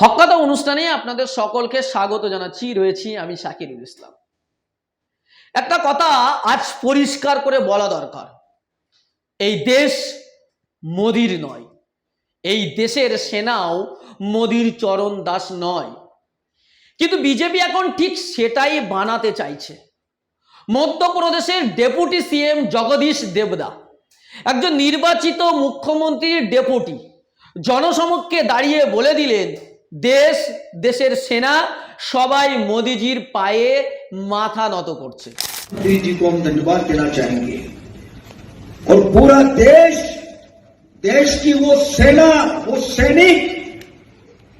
হকাদা অনুষ্ঠানে আপনাদের সকলকে স্বাগত জানাচ্ছি। রয়েছি আমি শাকিরুল ইসলাম। একটা কথা আজ পরিষ্কার করে বলা দরকার। এই দেশ মোদির নয়, এই দেশের সেনাও মোদির চরণ দাস নয়। কিন্তু বিজেপি এখন ঠিক সেটাই বানাতে চাইছে। মধ্যপ্রদেশের ডেপুটি সিএম জগদীশ দেবদা, একজন নির্বাচিত মুখ্যমন্ত্রীর ডেপুটি, জনসমক্ষে দাঁড়িয়ে বলে দিলেন দেশ দেশের সেনা সবাই মোদিজির পায়ে মাথা নত করছে मोदी जी को हम धन्यवाद देना चाहेंगे और पूरा देश देश की वो सेना वो सैनिक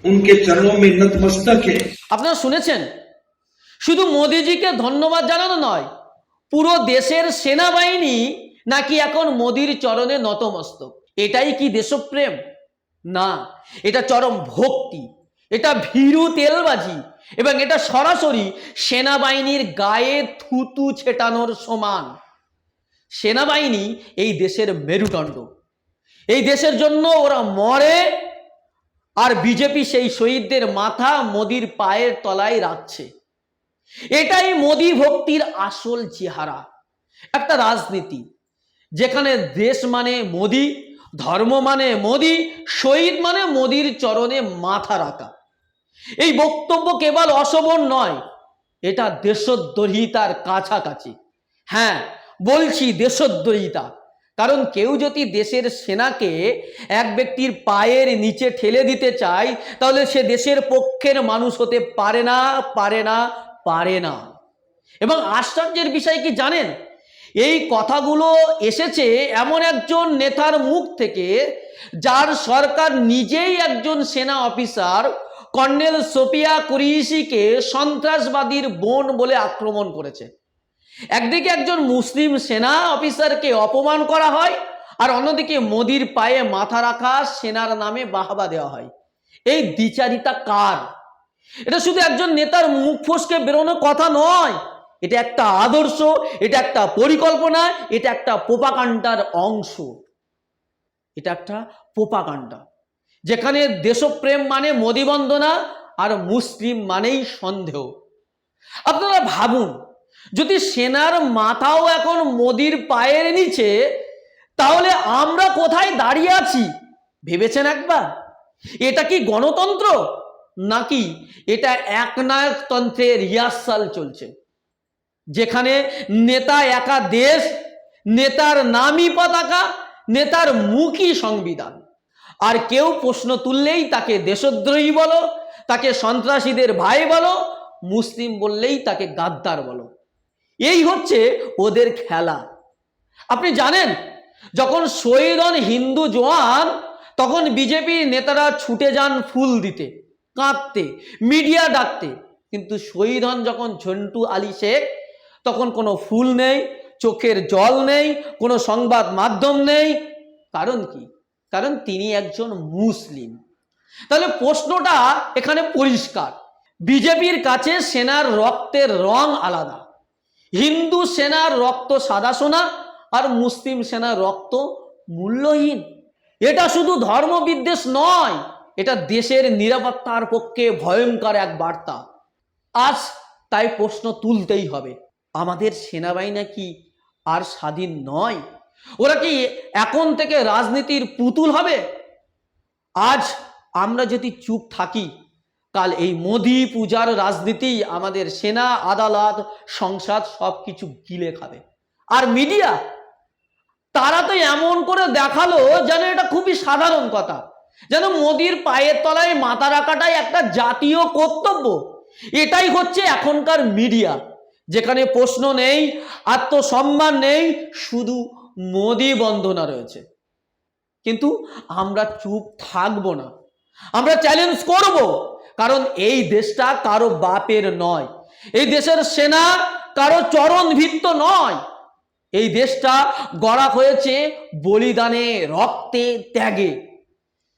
उनके चरणों में नतमस्तक है আপনারা শুনেছেন শুধু মোদিজিকে ধন্যবাদ জানানো নয় পুরো দেশের সেনাবাহিনী নাকি এখন মোদির চরণে নতমস্তক এটাই কি দেশপ্রেম না এটা চরম ভক্তি এটা ভীরু তেলবাজি এবং এটা সরাসরি সেনাবাহিনীর গায়ে থুতু ছেটানোর সমান। সেনাবাহিনী এই দেশের মেরুদণ্ড। এই দেশের জন্য ওরা মরে আর বিজেপি সেই শহীদদের মাথা মোদির পায়ের তলায় রাখছে। এটাই মোদি ভক্তির আসল চেহারা। একটা রাজনীতি যেখানে দেশ মানে মোদি, ধর্ম মানে মোদি, শহীদ মানে মোদির চরণে মাথা রাখা। এই বক্তব্য কেবল অশোভন নয়, এটা দেশদ্রোহিতার কাছাকাছি। হ্যাঁ বলছি দেশদ্রোহিতা। কারণ কেউ যদি দেশের সেনাকে এক ব্যক্তির পায়ের নিচে ঠেলে দিতে চায়, তাহলে সে দেশের পক্ষের মানুষ হতে পারে না পারে না পারে না। এবং আশ্চর্যের বিষয় কি জানেন? এই কথাগুলো এসেছে এমন একজন নেতার মুখ থেকে, যার সরকার নিজেই একজন সেনা অফিসার কর্নেল সোপিয়া কুরিশিকে সন্ত্রাসবাদীর বোন বলে আক্রমণ করেছে। একদিকে একজন মুসলিম সেনা অফিসারকে অপমান করা হয়, আর অন্যদিকে মোদির পায়ে মাথা রাখা সেনার নামে বাহাবা দেওয়া হয়। এই দ্বিচারিতা কার? এটা শুধু একজন নেতার মুখ ফসকে বেরোনো কথা নয়। এটা একটা আদর্শ, এটা একটা পরিকল্পনা, এটা একটা পোপাকাণ্ডার অংশ। এটা একটা পোপাকাণ্ডা যেখানে দেশপ্রেম মানে মোদি বন্দনা আর মুসলিম মানেই সন্দেহ। আপনারা ভাবুন, যদি সেনার মাথাও এখন মোদির পায়ের নিচে, তাহলে আমরা কোথায় দাঁড়িয়ে আছি? ভেবেছেন একবার? এটা কি গণতন্ত্র? নাকি এটা একনায়কতন্ত্রের রিহার্সাল চলছে? যেখানে নেতা একা দেশ, নেতার নামই পতাকা, নেতার মুখই সংবিধান। আর কেউ প্রশ্ন তুললেই তাকে দেশদ্রোহী বলো, তাকে সন্ত্রাসীদের ভাই বলো, মুসলিম বললেই তাকে গাদ্দার বলো। এই হচ্ছে ওদের খেলা। আপনি জানেন, যখন শহীদ হন হিন্দু জওয়ান, তখন বিজেপি নেতারা ছুটে যান ফুল দিতে, কাঁদতে, মিডিয়া ডাকতে। কিন্তু শহীদ হন যখন ঝন্টু আলী শেখ, তখন কোনো ফুল নেই, চোখের জল নেই, কোনো সংবাদ মাধ্যম নেই। কারণ কি? কারণ তিনি একজন মুসলিম। তাহলে প্রশ্নটা এখানে পরিষ্কার। বিজেপির কাছে সেনার রক্তের রং আলাদা। হিন্দু সেনার রক্ত সাদা সোনা আর মুসলিম সেনার রক্ত মূল্যহীন। এটা শুধু ধর্মবিদ্বেষ নয়, এটা দেশের নিরাপত্তার পক্ষে ভয়ঙ্কর এক বার্তা। আজ তাই প্রশ্ন তুলতেই হবে, আমাদের সেনাবাহিনী কি আর স্বাধীন নয়? ওরা কি এখন থেকে রাজনীতির পুতুল হবে? আজ আমরা যদি চুপ থাকি, কাল এই মোদি পূজার রাজনীতি, আমাদের সেনা, আদালত, সংসদ সব কিছু গিলে খাবে। আর মিডিয়া, তারা তো এমন করে দেখাল যেন এটা খুবই সাধারণ কথা। যেন মোদির পায়ের তলায় মাথা রাখাটাই একটা জাতীয় কর্তব্য। এটাই হচ্ছে এখনকার মিডিয়া, যেখানে প্রশ্ন নেই, আত্মসম্মান নেই, শুধু মোদি বন্দনা রয়েছে। কিন্তু আমরা চুপ থাকব না। আমরা চ্যালেঞ্জ করব। কারণ এই দেশটা কারও বাপের নয়। এই দেশের সেনা কারও চরণ ভিত্ত নয়। এই দেশটা গড়া হয়েছে বলিদানে, রক্তে ত্যাগে।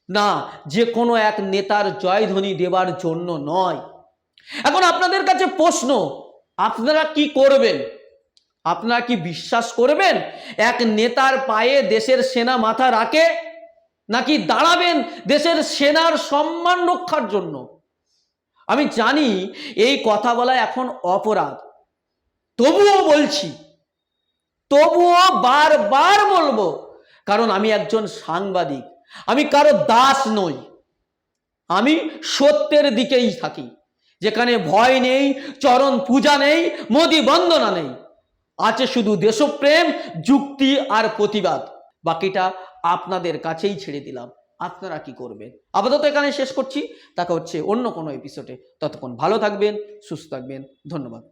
না, যে কোনো এক নেতার জয়ধ্বনি দেবার জন্য নয়। এখন আপনাদের কাছে প্রশ্ন, আপনারা কি করবেন? আপনারা কি বিশ্বাস করবেন? এক নেতার পায়ে দেশের সেনা মাথা রাখে নাকি দাঁড়াবেন দেশের সেনার সম্মান রক্ষার জন্য? আমি জানি এই কথা বলা এখন অপরাধ। তবুও বলছি, তবুও বারবার বলব, কারণ আমি একজন সাংবাদিক, আমি কারও দাস নই। আমি সত্যের দিকেই থাকি, যেখানে ভয় নেই চরণ পূজা নেই, মোদি বন্দনা নেই। আছে শুধু দেশপ্রেম, যুক্তি আর প্রতিবাদ। বাকিটা আপনাদের কাছেই ছেড়ে দিলাম। আপনারা কি করবেন? আপাতত এখানে শেষ করছি। তাকে হচ্ছে অন্য কোনো এপিসোডে ততক্ষণ ভালো থাকবেন, সুস্থ থাকবেন। ধন্যবাদ।